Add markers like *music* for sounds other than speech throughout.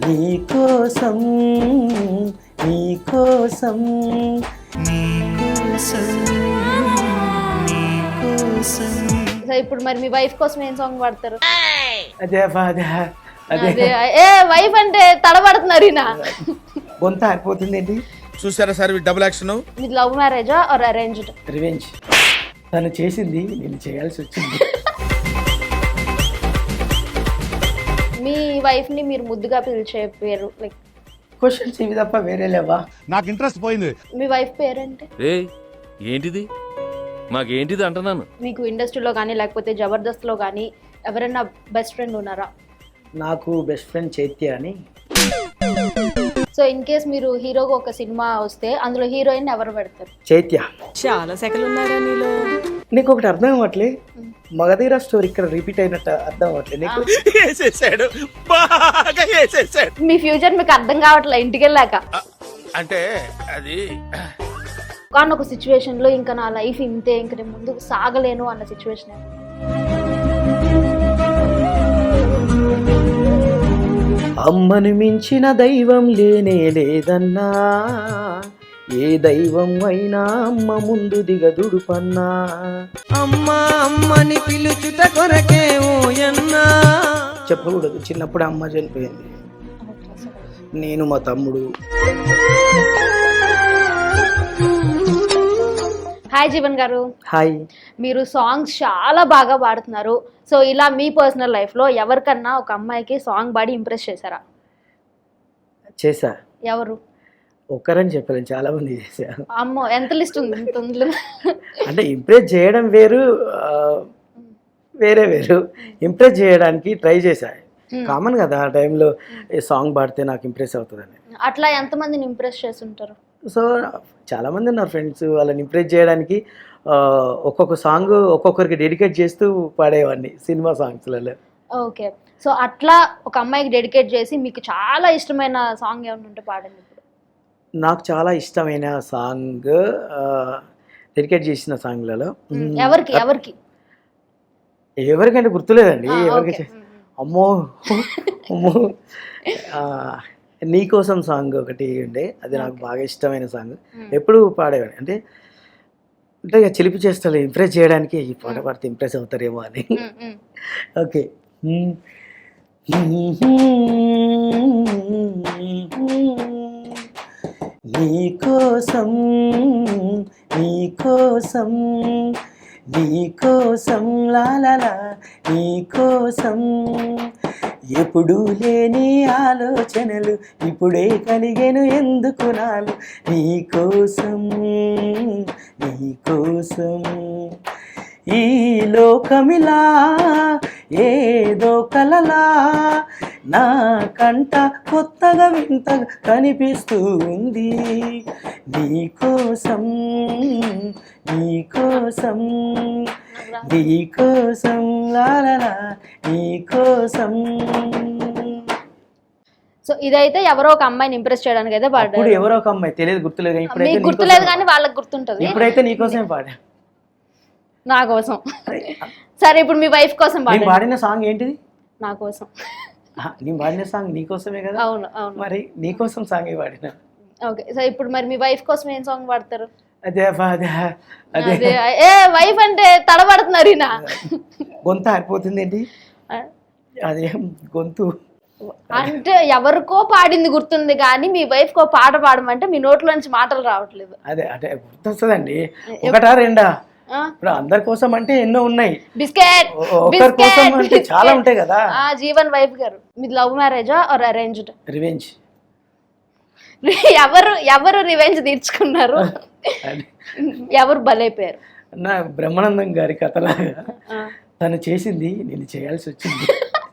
నీకోసం నీకోసం. నీకోసం నీకోసం సో ఇప్పుడు మరి మీ వైఫ్ కోసం ఏం సాంగ్ పాడతారు? అదే అదే అదే. అదే ఏ వైఫ్ అంటే తడబడుతున్నారు ఈయన. గొంత ఆరిపోతుంది ఏంటి? చూసారా సార్ డబుల్ యాక్షన్ మీది లవ్ మ్యారేజా ఆర్ అరేంజ్డ్ రివెంజ్ తను చేసింది నేను చేయాల్సి వచ్చింది. మీ వైఫ్ని మీరు ముద్దుగా పిలిచే పేరు లైక్ క్వశ్చన్స్ ఇవి తప్ప వేరే లేవా? నాకు ఇంట్రెస్ట్ పోయింది. మీ వైఫ్ పేరేంటి? ఏ ఏంటిది? మాకేంటిది అంటున్నాను? మీకు ఇండస్ట్రీలో కానీ లేకపోతే జబర్దస్త్లో కానీ ఎవరైనా బెస్ట్ ఫ్రెండ్ ఉన్నారా? నాకు బెస్ట్ ఫ్రెండ్ చైత్య అని. సో ఇన్ కేస్ మీరు హీరోగా ఒక సినిమా వస్తే అందులో హీరోయిన్ ఎవరు పెడతారు? చైత్య. చాలా సెకలు ఉన్నారా నీలో? నీకు ఒకటి అర్థం అవ్వట్లే. మగధీర స్టోరీ ఇక్కడ రిపీట్ అయినట్టు అర్థం అవ్వట్లే నీకు. వేసేసాడు. బాగా వేసేసాడు. మీ ఫ్యూచర్ మీకు అర్థం కావట్లే ఇంటికి వెళ్ళాక అంటే అది కానీ ఒక సిచ్యువేషన్లో ఇంకా నా లైఫ్ ఇంతే ఇంక నేను ముందుకు సాగలేను అన్న సిచ్యువేషన్ అమ్మను మించిన దైవం లేనే లేదన్నా. ఏ దైవం అయినా అమ్మ ముందు దిగదుడు పన్నా. అమ్మా అమ్మని పిలుచుట కొరకే ఓయన్నా చెప్పకూడదు చిన్నప్పుడు అమ్మ చనిపోయింది. నేను మా తమ్ముడు. హాయ్ జీవన్ గారు. హాయ్. మీరు సాంగ్స్ చాలా బాగా పాడుతున్నారు. సో ఇలా మీ పర్సనల్ లైఫ్లో ఎవరికన్నా ఒక అమ్మాయికి సాంగ్ పాడి ఇంప్రెస్ చేశారా? చేశా. ఎవరు? ఒక్కరని చెప్పలేను చాలా మంది చేశా అమ్మో ఎంత లిస్ట్ ఉంది. అంటే ఇంప్రెస్ చేయడం వేరు వేరే వేరు. ఇంప్రెస్ చేయడానికి ట్రై చేశా. కామన్ కదా ఆ టైంలో సాంగ్ పాడితే నాకు ఇంప్రెస్ అవుతుందని. అట్లా ఎంతమందిని ఇంప్రెస్ చేస్తుంటారు? సో చాలా మంది ఉన్నారు ఫ్రెండ్స్ వాళ్ళని ఇంప్రెస్ చేయడానికి ఒక్కొక్క సాంగ్ ఒక్కొక్కరికి డెడికేట్ చేస్తూ పాడేవాడిని సినిమా సాంగ్స్లలో. ఓకే. సో అట్లా ఒక అమ్మాయికి డెడికేట్ చేసి మీకు చాలా ఇష్టమైన సాంగ్ ఏమైనా ఉంటే పాడండి. నాకు చాలా ఇష్టమైన సాంగ్ డెడికేట్ చేసిన సాంగ్లలో. ఎవరికి ఎవరికి? ఎవరికంటే గుర్తులేదండి ఎవరికి ఓకే. అమ్మో అమ్మో. నీకోసం సాంగ్ ఒకటి ఉండే అది నాకు బాగా ఇష్టమైన సాంగ్. ఎప్పుడు పాడేవాడిని. అంటే అంటే ఇక చిలిపి చేస్తారు ఇంప్రెస్ చేయడానికి ఈ పాట పాడితే ఇంప్రెస్ అవుతారేమో అని. మ్, మ్. నీకోసం నీకోసం నీకోసం లాలలా నీకోసం. ఎప్పుడూ లేని ఆలోచనలు ఇప్పుడే కలిగెను ఎందుకు నాలు? నీకోసం నీకోసం. ఈ లోకమిలా ఏదో కలలా. నా కంట కొత్తగా వింతగా కనిపిస్తూ ఉంది. నీకోసం నీకోసం నీకోసం లాలలా నీకోసం సో ఇదైతే ఎవరో ఒక అమ్మాయిని ఇంప్రెస్ చేయడానికి అయితే పాడారు. ఎవరో ఒక అమ్మాయి తెలియదు గుర్తులేదు గుర్తులేదు కానీ వాళ్ళకి గుర్తుంటది. ఇప్పుడైతే నీకోసమే పాడా? నా కోసం. సరే ఇప్పుడు మీ వైఫ్ కోసం నేను పాడిన సాంగ్ ఏంటిది? నా కోసం. నేను పాడిన సాంగ్ నీకోసమే కదా? అవును అవును. మరి నీకోసం సాంగ్ పాడిన? ఓకే సో ఇప్పుడు మరి మీ వైఫ్ కోసం ఏం సాంగ్ పాడతారు? అదే అదే ఏ వైఫ్ అంటే తడబడుతున్నారు ఈయన. గొంత ఆరిపోతుంది ఏంటి? అదే గొంతు. అంటే ఎవరికో పాడింది గుర్తుంది కానీ మీ వైఫ్ కో పాట పాడమంటే మీ నోట్లో నుంచి మాటలు రావట్లేదు. అదే అంటే గుర్తొస్తుందండి. ఒకటా రెండా? ఇప్పుడు అందరి కోసం అంటే ఎన్నో ఉన్నాయి. బిస్కెట్ ఒకరి కోసం అంటే చాలా ఉంటాయి కదా. ఆ జీవన్ వైఫ్ గారు. మీది లవ్ మ్యారేజా ఆర్ అరేంజ్డ్? రివెంజ్. ఎవరు ఎవరు రివెంజ్ తీర్చుకున్నారు? ఎవరు బలైపోయారు? నా బ్రహ్మానందం గారి కథలాగా. తను చేసింది నేను చేయాల్సి వచ్చింది.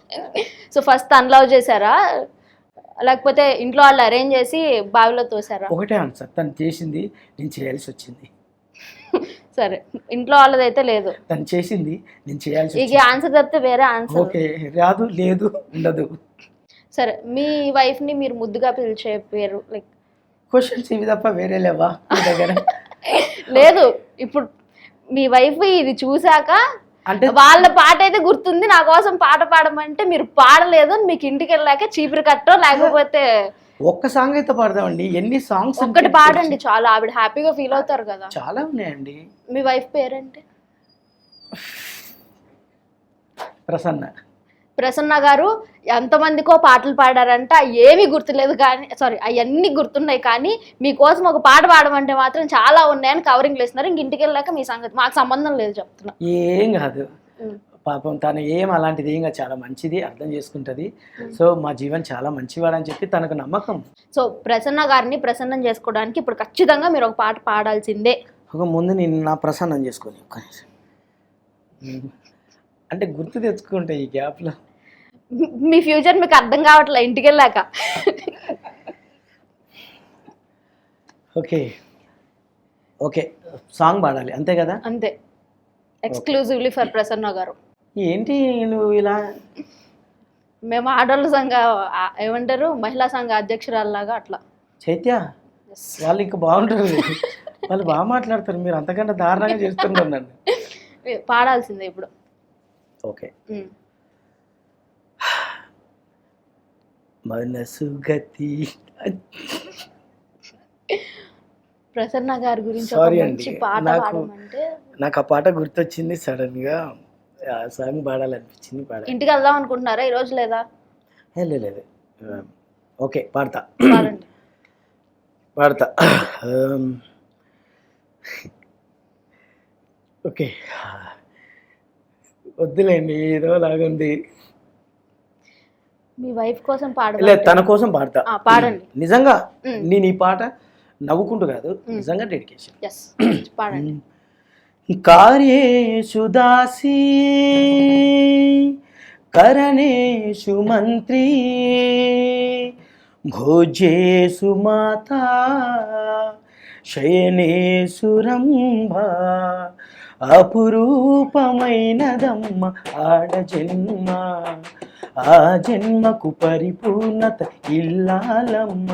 *laughs* సో ఫస్ట్ తను లవ్ చేశారా? లేకపోతే ఇంట్లో వాళ్ళు అరేంజ్ చేసి బావిలో తోసారా ఒకటే ఆన్సర్. తను చేసింది నేను చేయాల్సి వచ్చింది. *laughs* సరే ఇంట్లో వాళ్ళదైతే లేదు. తను చేసింది నేను చేయాల్సి ఇక ఆన్సర్ చెప్తే వేరే ఆన్సర్ ఓకే రాదు లేదు ఉండదు. సరే మీ వైఫ్ని మీరు ముద్దుగా పిలిచే పేరు లైక్ క్వశ్చన్స్ ఇవి తప్ప వేరే లేవా? మీ దగ్గర? *laughs* లేదు ఇప్పుడు మీ వైఫ్ ఇది చూసాక అంటే వాళ్ళ పాట అయితే గుర్తుంది నా కోసం పాట పాడమంటే మీరు పాడలేదు మీకు ఇంటికి వెళ్ళాక చీపురు కట్టో లేకపోతే ఒక్క సాంగ్ అయితే పాడదామండి. ఎన్ని సాంగ్స్ ఒక్కటి పాడండి. చాలా ఆవిడ హ్యాపీగా ఫీల్ అవుతారు కదా. చాలా ఉన్నాయండి. మీ వైఫ్ పేరేంటి? ప్రసన్న. ప్రసన్న గారు ఎంతమందికో పాటలు పాడారంట. ఏమీ గుర్తులేదు కానీ సారీ అవన్నీ గుర్తున్నాయి కానీ మీకోసం ఒక పాట పాడమంటే మాత్రం చాలా ఉన్నాయని కవరింగ్ వేస్తున్నారు ఇంక ఇంటికి వెళ్ళాక మీ సంగతి మాకు సంబంధం లేదు చెప్తున్నా. ఏం కాదు. పాపం తను ఏం అలాంటిది ఏం కాదు చాలా మంచిది అర్థం చేసుకుంటది. సో మా జీవన్ చాలా మంచివాడని చెప్పి తనకు నమ్మకం. సో ప్రసన్న గారిని ప్రసన్నం చేసుకోవడానికి ఇప్పుడు ఖచ్చితంగా మీరు ఒక పాట పాడాల్సిందే. ఒక ముందు నేను నా ప్రసన్నం చేసుకొని ఒక్క నిమిషం. అంటే గుర్తు తెచ్చుకుంటా ఈ గ్యాప్లో. మీ- మీ ఫ్యూచర్ మీకు అర్థం కావట్లే ఇంటికి వెళ్ళాక ఓకే. ఓకే సాంగ్ పాడాలి అంతే కదా? అంతే. ఎక్స్క్లూజివ్లీ ఫర్ ప్రసన్న గారు. ఏంటి నువ్వు ఇలా? మేము ఆడవాళ్ళ సంఘ ఆ- ఏమంటారు? మహిళా సంఘ అధ్యక్షురాల్లాగా అట్లా. చైత్య వాళ్ళు ఇంకా బాగుంటారు. వాళ్ళు బాగా మాట్లాడతారు. మీరు అంతకంటే దారుణంగా చేస్తున్నారు నన్ను. పాడాల్సిందే ఇప్పుడు. ఓకే. ఉమ్. మనసు గతి. ప్రసన్న గారి గురించి ఒక Sorry మంచి అండి. పాట నాకు- పాడమంటే నాకు ఆ పాట గుర్తొచ్చింది సడన్గా ఆ సాంగ్ పాడాలనిపించింది పాడాలి ఇంటికి వెళ్దాం అనుకుంటున్నారా ఈ రోజు లేదా? లేదు ఓకే పాడతా. *clears throat* పాడతా. ఓకే. వద్దులేండి ఏదో లాగుంది మీ వైఫ్ కోసం పాడ లేదు తన కోసం పాడతా. పాడండి. *clears throat* నిజంగా. నేను ఈ పాట నవ్వుకుంటూ కాదు నిజంగా డెడికేషన్. పాడండి. *clears throat* కార్యేషు దాసీ కరణేషు మంత్రి భోజ్యేషు మాత శయనేషు రంభా అపురూపమైనదమ్మ ఆడ జన్మ ఆ జన్మకు పరిపూర్ణత ఇల్లాలమ్మ.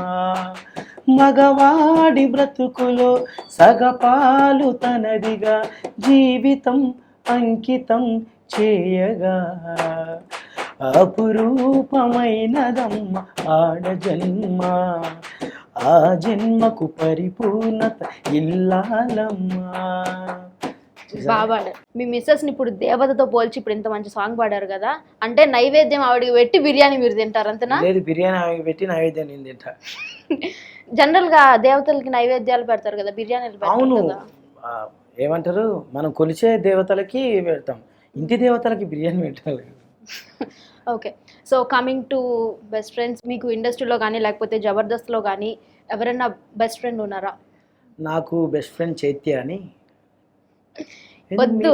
మగవాడి బ్రతుకులో సగపాలు తనదిగా జీవితం అంకితం చేయగా. అపురూపమైనదమ్మ ఆడ జన్మ ఆ జన్మకు పరిపూర్ణత ఇల్లాలమ్మా. బాగా పాడారు మీ మిస్సెస్ ఇప్పుడు దేవతతో పోల్చి ఇప్పుడు ఇంత మంచి సాంగ్ పాడారు కదా అంటే నైవేద్యం ఆవిడకి పెట్టి బిర్యానీ మీరు తింటారు అంతేనా? లేదు బిర్యానీ పెట్టి నైవేద్యం నేను తింటా. జనరల్గా దేవతలకి నైవేద్యాలు పెడతారు కదా బిర్యానీలు పెడతారు అవును. కదా. ఆ, ఏమంటారు? మనం కొలిచే దేవతలకి పెడతాం. ఇంటి దేవతలకి బిర్యానీ పెట్టాలి *laughs* okay. So coming to best friends మీకు ఇండస్ట్రీలో కానీ లేకపోతే జబర్దస్త్లో కానీ ఎవరైనా బెస్ట్ ఫ్రెండ్ ఉన్నారా? నాకు బెస్ట్ ఫ్రెండ్ చైత్య అని. వద్దు?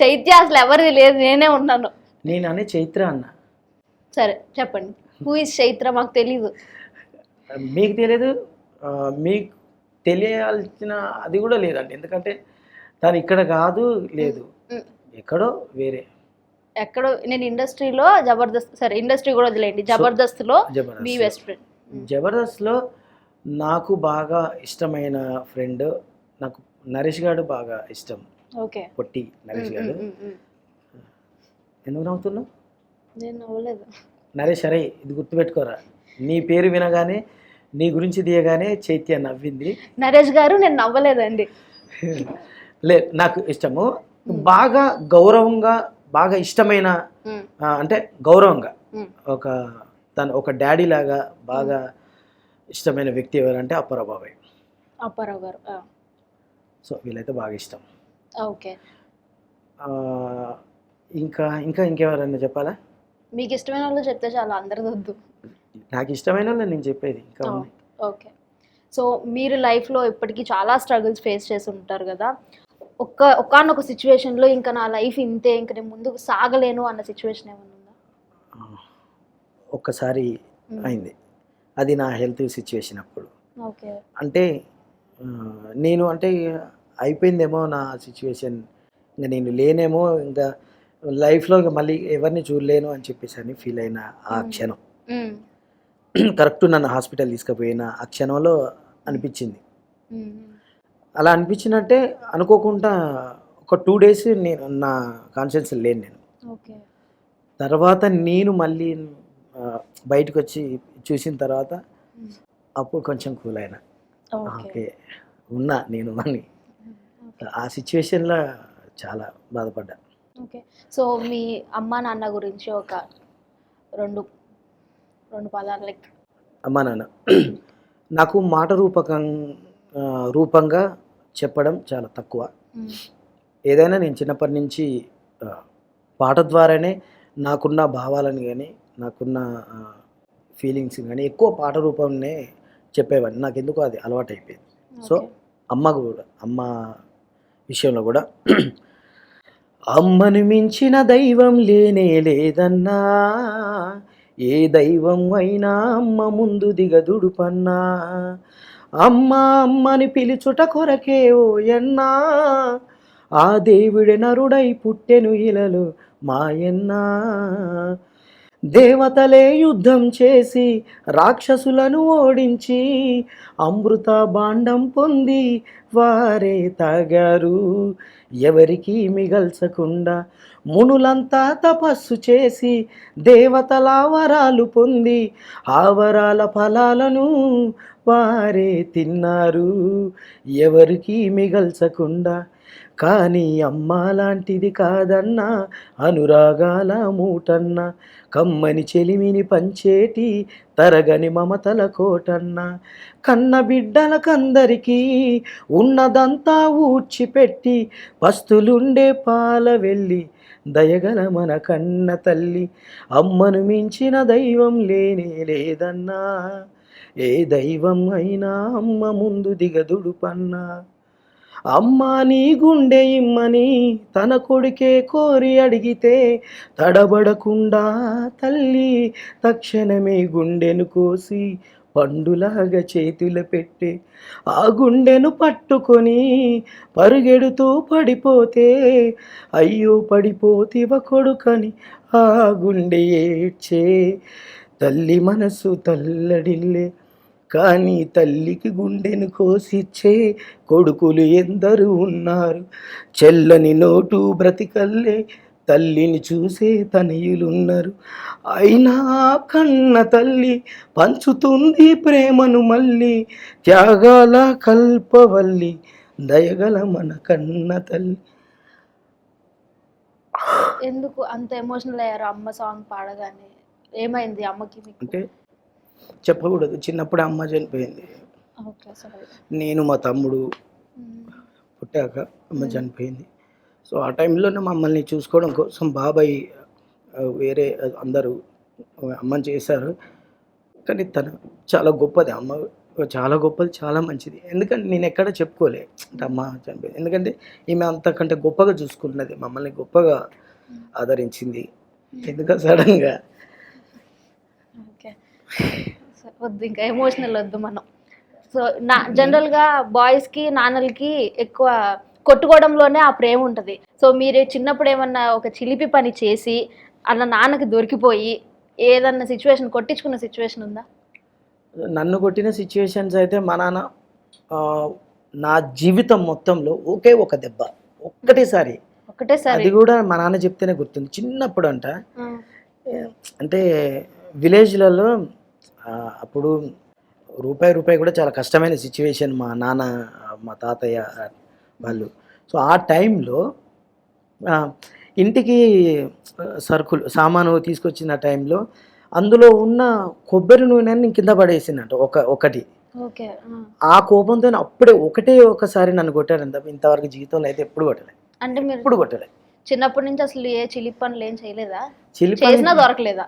చైత్య అసలు ఎవరిది లేదు నేనే ఉన్నాను. నేను అనే చైత్ర అన్న. సరే చెప్పండి. Who is Chaitra? మాకు తెలీదు. మీకు తెలియదు మీకు తెలియాల్సిన అది కూడా లేదండి. ఎందుకంటే తను ఇక్కడ కాదు లేదు. ఎక్కడో వేరే. ఎక్కడో నేను ఇండస్ట్రీలో జబర్దస్త్ సరే ఇండస్ట్రీ కూడా వదిలేండి జబర్దస్త్లో మీ బెస్ట్ ఫ్రెండ్. జబర్దస్త్లో నాకు బాగా ఇష్టమైన ఫ్రెండ్ నాకు నరేష్ గారు బాగా ఇష్టం. ఓకే. పొట్టి నరేష్ గారు ఎందుకు నవ్వుతున్నావు? నేను నవ్వలేదు. నరేష్ అరే ఇది గుర్తుపెట్టుకోరా. నీ పేరు వినగానే నీ గురించి తీయగానే చైత్య నవ్వింది. నరేష్ గారు నేను నవ్వలేదండి. లే నాకు ఇష్టము. బాగా గౌరవంగా బాగా ఇష్టమైన అంటే గౌరవంగా. ఒక తను ఒక డాడీ లాగా బాగా ఇష్టమైన వ్యక్తి ఎవరంటే అప్పారావు బాబాయ్. అప్పారావు గారు సో వీళ్ళైతే బాగా ఇష్టం. ఓకే. ఇంకా ఇంకా ఇంకెవరన్నా చెప్పాలా? మీకు ఇష్టమైన వాళ్ళు చెప్తే చాలా అందరిది వద్దు. నాకు ఇష్టమైన వాళ్ళు నేను చెప్పేది ఇంకా ఓకే. సో మీరు లైఫ్లో ఇప్పటికీ చాలా స్ట్రగుల్స్ ఫేస్ చేసి ఉంటారు కదా? ఒక్క ఒకానొక సిచ్యువేషన్లో ఇంకా నా లైఫ్ ఇంతే ఇంకా నేను ముందుకు సాగలేను అన్న సిచ్యువేషన్ ఏమైనా ఉందా? ఒక్కసారి అయింది. అది నా హెల్త్ సిచ్యువేషన్ అప్పుడు. ఓకే. అంటే నేను అంటే అయిపోయిందేమో నా సిచ్యువేషన్ ఇంకా నేను లేనేమో ఇంకా లైఫ్లో ఇంకా మళ్ళీ ఎవరిని చూడలేను అని చెప్పేసి అని ఫీల్ అయిన ఆ క్షణం. కరెక్ట్ *clears throat* నన్ను హాస్పిటల్ తీసుకుపోయిన ఆ క్షణంలో అనిపించింది. అలా అనిపించినట్టే అనుకోకుండా ఒక టూ డేస్ నేను నా కాన్షియన్స్ లేను నేను. ఓకే. తర్వాత నేను మళ్ళీ బయటకు వచ్చి చూసిన తర్వాత అప్పుడు కొంచెం కూల్ అయినా. ఓకే. ఉన్నా నేను అని. ఆ సిచ్యువేషన్లో చాలా బాధపడ్డా. ఓకే. సో మీ అమ్మ నాన్న గురించి ఒక రెండు రెండు పదాలు లైక్ అమ్మా నాన్న. *clears throat* నాకు మాట రూపకం రూపంగా చెప్పడం చాలా తక్కువ. ఏదైనా నేను చిన్నప్పటి నుంచి పాట ద్వారానే నాకున్న భావాలను కానీ నాకున్న ఫీలింగ్స్ కానీ ఎక్కువ పాట రూపంనే చెప్పేవాడిని. నాకు ఎందుకో అది అలవాటు అయిపోయింది సో అమ్మ కూడా అమ్మ విషయంలో కూడా *clears throat* అమ్మను మించిన దైవం లేనే లేదన్నా ఏ దైవం అయినా అమ్మ ముందు దిగదుడుపన్నా అమ్మ అమ్మని పిలుచుట కొరకే ఓయన్నా ఆ దేవుడి నరుడై పుట్టెను ఇలలు మాయన్నా దేవతలే యుద్ధం చేసి రాక్షసులను ఓడించి అమృత బాండం పొంది వారే తాగారు. ఎవరికి మిగల్చకుండా మునులంతా తపస్సు చేసి దేవతల వరాలు పొంది ఆ వరాల ఫలాలను వారే తిన్నారు. ఎవరికి మిగల్చకుండా కానీ అమ్మ లాంటిది కాదన్నా అనురాగాల మూటన్న కమ్మని చెలిమిని పంచేటి తరగని మమతల కోటన్న. కన్న బిడ్డలకందరికీ ఉన్నదంతా ఊడ్చిపెట్టి పస్తులుండే పాల వెళ్ళి దయగల మన కన్న తల్లి అమ్మను మించిన దైవం లేనే లేదన్నా. ఏ దైవం అయినా అమ్మ ముందు దిగదుడుపన్నా. అమ్మ నీ గుండె ఇమ్మని తన కొడుకే కోరి అడిగితే తడబడకుండా తల్లి తక్షణమే గుండెను కోసి పండులాగా చేతులు పెట్టి. ఆ గుండెను పట్టుకొని పరుగెడుతూ పడిపోతే అయ్యో పడిపోతివ కొడుకని ఆ గుండె ఏడ్చే తల్లి మనసు తల్లడిల్లే. కానీ తల్లికి గుండెను కోసిచ్చే కొడుకులు ఎందరు ఉన్నారు. చెల్లని నోటు బ్రతికల్లే తల్లిని చూసే తనయులున్నారు. అయినా కన్న తల్లి పంచుతుంది ప్రేమను మళ్ళీ త్యాగాల కల్పవల్లి దయగల మన కన్న తల్లి. ఎందుకు అంత ఎమోషనల్ అయ్యారు అమ్మ సాంగ్ పాడగానే? ఏమైంది అమ్మకి మీకు? అంటే చెప్పకూడదు. చిన్నప్పుడు అమ్మ చనిపోయింది. నేను మా తమ్ముడు పుట్టాక అమ్మ చనిపోయింది. సో ఆ టైంలోనే మమ్మల్ని చూసుకోవడం కోసం బాబాయ్ వేరే అందరూ అమ్మని చేశారు. కానీ తను చాలా గొప్పది. అమ్మ చాలా గొప్పది చాలా మంచిది. ఎందుకంటే నేను ఎక్కడ చెప్పుకోలే. అంటే అమ్మ చనిపోయింది. ఎందుకంటే ఈమె అంతకంటే గొప్పగా చూసుకున్నది. మమ్మల్ని గొప్పగా ఆదరించింది. ఎందుక సడన్గా. ఓకే. వద్దు ఇంకా ఎమోషనల్ వద్దు మనం. సో నా జనరల్గా బాయ్స్కి నాన్నలకి ఎక్కువ కొట్టుకోవడంలోనే ఆ ప్రేమ ఉంటుంది. సో మీరు చిన్నప్పుడు ఏమన్నా ఒక చిలిపి పని చేసి అలా నాన్నకి దొరికిపోయి ఏదన్నా సిచ్యువేషన్ కొట్టించుకున్న సిచ్యువేషన్ ఉందా? నన్ను కొట్టిన సిచ్యువేషన్స్ అయితే మా నాన్న నా జీవితం మొత్తంలో ఒకే ఒక దెబ్బ. ఒక్కటేసారి. ఒకటేసారి అది కూడా మా నాన్న చెప్తేనే గుర్తుంది. చిన్నప్పుడు అంట అంటే విలేజ్లలో అప్పుడు రూపాయి రూపాయి కూడా చాలా కష్టమైన సిచ్యువేషన్ మా నాన్న మా తాతయ్య వాళ్ళు. సో ఆ టైంలో ఇంటికి సరుకులు సామాను తీసుకొచ్చిన టైంలో అందులో ఉన్న కొబ్బరి నూనెని కింద పడేసిందంట ఒక ఒకటి. ఓకే ఆ. కోపంతో అప్పుడే ఒకటే ఒకసారి నన్ను కొట్టాడు తప్ప ఇంతవరకు జీవితంలో అయితే ఎప్పుడు కొట్టలే. అంటే ఎప్పుడు కొట్టలే. చిన్నప్పటి నుంచి అసలు ఏ చిలిపి పనులు ఏం చేయలేదా? చిలిపి దొరకలేదా?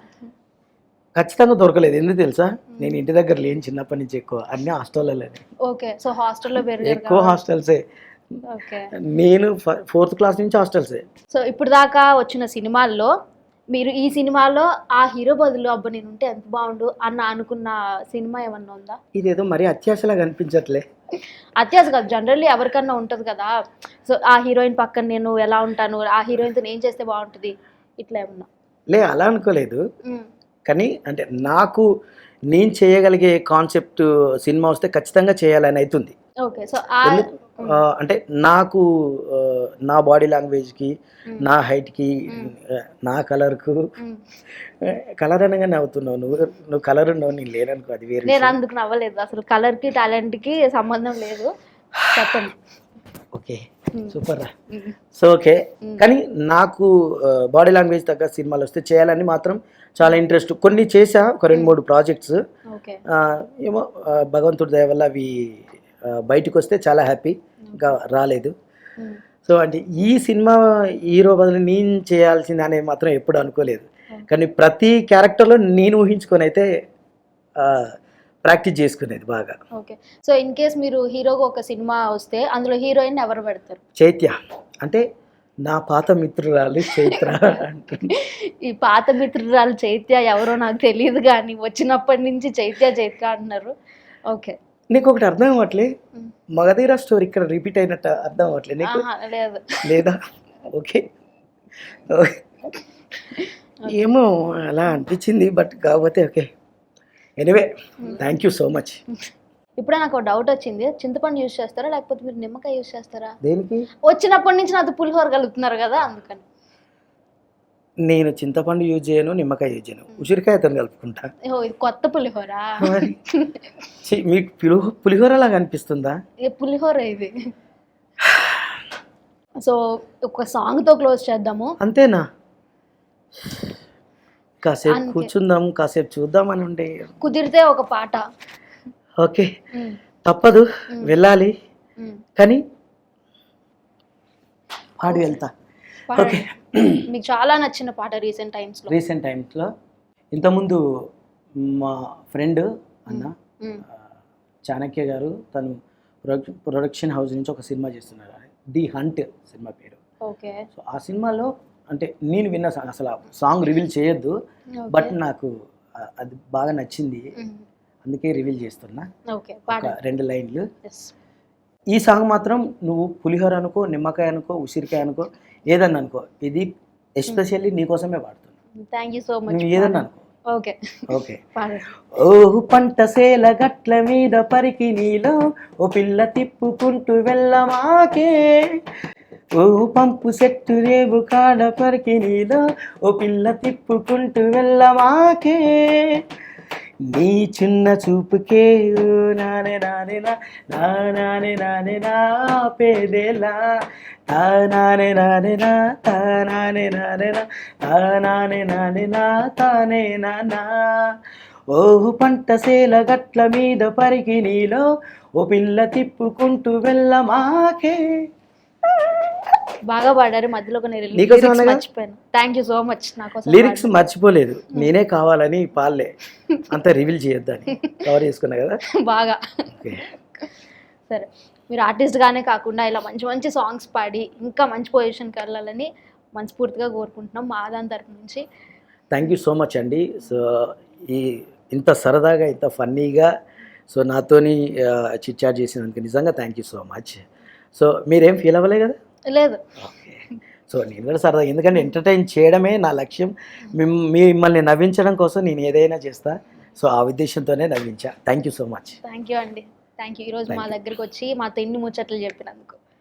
ఖచ్చితంగా దొరకలేదు. ఎందుకు తెలుసా? నేను ఇంటి దగ్గర లేని చిన్నప్పటి నుంచి ఎక్కువ. అన్ని హాస్టల్లోనే ఓకే. సో హాస్టల్లో ఎక్కువ హాస్టల్సే. ఓకే. నేను ఫోర్త్ క్లాస్ నుంచి హాస్టల్సే. సో ఇప్పుడు దాకా వచ్చిన సినిమాల్లో మీరు ఈ సినిమాలో ఆ హీరో బదులు అబ్బా నేను ఉంటే ఎంత బాగుండు అన్న అనుకున్న సినిమా ఏమన్నా ఉందా? ఇదేదో మరీ అత్యాశలా కనిపించట్లే అత్యాస కాదు. జనరల్లీ ఎవరికన్నా ఉంటుంది కదా. సో ఆ హీరోయిన్ పక్కన నేను ఎలా ఉంటాను? ఆ హీరోయిన్తో నేను చేస్తే బాగుంటుంది. ఇట్లా ఏమన్నా? లే అలా అనుకోలేదు. కానీ అంటే నాకు నేను చేయగలిగే కాన్సెప్ట్ సినిమా వస్తే ఖచ్చితంగా చేయాలని అవుతుంది అంటే నాకు నా బాడీ లాంగ్వేజ్కి. నా హైట్కి నా కలర్కు. కలర్ అనగా నవ్వుతున్నావు. నువ్వు నువ్వు కలర్ ఉన్నావు నేను లేననుకో అది వేరే. అందుకు నవ్వలేదు. అసలు కలర్కి టాలెంట్కి సంబంధం లేదు. చెప్పండి. ఓకే. సూపర్ రా. So okay. కానీ నాకు బాడీ లాంగ్వేజ్ తగ్గ సినిమాలు వస్తే చేయాలని మాత్రం చాలా ఇంట్రెస్ట్. కొన్ని చేసా ఒక రెండు మూడు ప్రాజెక్ట్స్. ఏమో భగవంతుడి దయ వల్ల అవి బయటకు వస్తే చాలా హ్యాపీ. ఇంకా రాలేదు. సో అంటే ఈ సినిమా హీరో బదులు నేను చేయాల్సింది అనేది మాత్రం ఎప్పుడు అనుకోలేదు. కానీ ప్రతి క్యారెక్టర్లో నేను ఊహించుకొని అయితే ప్రాక్టీస్ చేసుకునేది బాగా. ఓకే. సో ఇన్ కేస్ మీరు హీరోగా ఒక సినిమా వస్తే అందులో హీరోయిన్ ఎవరు పెడతారు? చైత్య. అంటే నా పాత మిత్రురాలు చైత్ర ఈ పాత మిత్రురాలు చైత్య ఎవరో నాకు తెలియదు కానీ వచ్చినప్పటి నుంచి చైత్య చైత్య అంటున్నారు. ఓకే. నీకు ఒకటి అర్థం అవ్వట్లే. మగధీర స్టోరీ ఇక్కడ రిపీట్ అయినట్టు అర్థం అవ్వట్లే నీకు? లేదు. లేదా? ఓకే. ఓకే. ఏమో అలా అనిపించింది బట్ కాకపోతే okay. Anyway thank you so much ఇప్పుడే నాకు డౌట్ వచ్చింది. చింతపండు యూజ్ చేస్తారా? లేకపోతే మీరు నిమ్మకాయ యూజ్ చేస్తారా? దేనికి? వచ్చినప్పటి నుంచి నాతో పులిహోర కలుపుతున్నారు కదా అందుకని. నేను చింతపండు యూజ్ చేయను నిమ్మకాయ యూజ్ చేయను. ఉసిరికాయ అతను కలుపుకుంటా. ఇది కొత్త పులిహోర? ఛీ, మీకు పులిహో పులిహోరలాగా అనిపిస్తుందా? ఏ పులిహోర ఇది? సో ఒక సాంగ్తో క్లోజ్ చేద్దాము. అంతేనా? కాసేపు. కూర్చుందాం కాసేపు చూద్దాం అని ఉండే. కుదిరితే ఒక పాట. ఓకే. తప్పదు. వెళ్ళాలి. కానీ పాడి వెళ్తా. పాడండి. మీకు చాలా నచ్చిన పాట రీసెంట్ టైమ్స్లో. రీసెంట్ టైమ్స్లో ఇంతకుముందు మా ఫ్రెండ్ అన్న చాణక్య గారు తను ప్రొడక్- ప్రొడక్షన్ హౌస్ నుంచి ఒక సినిమా చేస్తున్నారు. ది హంట్ సినిమా పేరు. ఓకే. సో ఆ సినిమాలో అంటే నేను విన్న సా- అసలు సాంగ్ రివీల్ చేయొద్దు. బట్ నాకు అది బాగా నచ్చింది. అందుకే రివీల్ చేస్తున్నా. రెండు లైన్లు. ఈ సాంగ్ మాత్రం నువ్వు పులిహోర అనుకో నిమ్మకాయ అనుకో ఉసిరికాయ అనుకో ఏదన్నా అనుకో ఇది ఎస్పెషల్లీ నీకోసమే పాడుతున్నా. థ్యాంక్ యూ సో మచ్ నువ్వు ఏదన్నా అనుకో. ఓకే. ఓకే. పంట సేల గట్ల మీద పరికి నీలో ఓ పిల్ల తిప్పుకుంటూ వెళ్ళమాకే. ఓ పంపు సెట్టు రేవు కాడ పరికి నీలో ఓ పిల్ల తిప్పుకుంటూ వెళ్ళమాకే నీ చిన్న చూపుకే నానే నానే నా నానే నానే నా పేదేలా. తా నానే నానే నా తా నానే నానే నా తా నానే నానే నా తానే నానా. ఓహు పంట సేల గట్ల మీద పరికి నీలో ఓ పిల్ల తిప్పుకుంటూ వెళ్ళమాకే. బాగా పాడారు మధ్యలో? మర్చిపోయాను. థ్యాంక్ యూ సో మచ్ నాకోసం లిరిక్స్ మర్చిపోలేదు. *laughs* నేనే కావాలని పాలే అంత రివీల్ చేయొద్దని. కవర్ చేసుకున్నా కదా. *laughs* బాగా. సరే. మీరు ఆర్టిస్ట్గానే కాకుండా ఇలా మంచి మంచి సాంగ్స్ పాడి ఇంకా మంచి పొజిషన్కి వెళ్ళాలని మనస్ఫూర్తిగా కోరుకుంటున్నాం మా దాని తరపు నుంచి. థ్యాంక్ యూ సో మచ్ అండి. సో ఈ ఇంత సరదాగా ఇంత ఫన్నీగా సో నాతోని చిట్చాట్ చేసినందుకు నిజంగా thank you so much so మీరేం ఫీల్ అవ్వలే కదా? లేదు. సో నేను కూడా సరదా ఎందుకంటే ఎంటర్టైన్ చేయడమే నా లక్ష్యం. మిమ్ మిమ్మల్ని నవ్వించడం కోసం నేను ఏదైనా చేస్తా. సో ఆ ఉద్దేశంతోనే నవ్వించా. Thank you so much thank you అండి. థ్యాంక్ యూ ఈరోజు మా. దగ్గరికి వచ్చి మాతో ఎన్ని ముచ్చట్లు చెప్పినందుకు.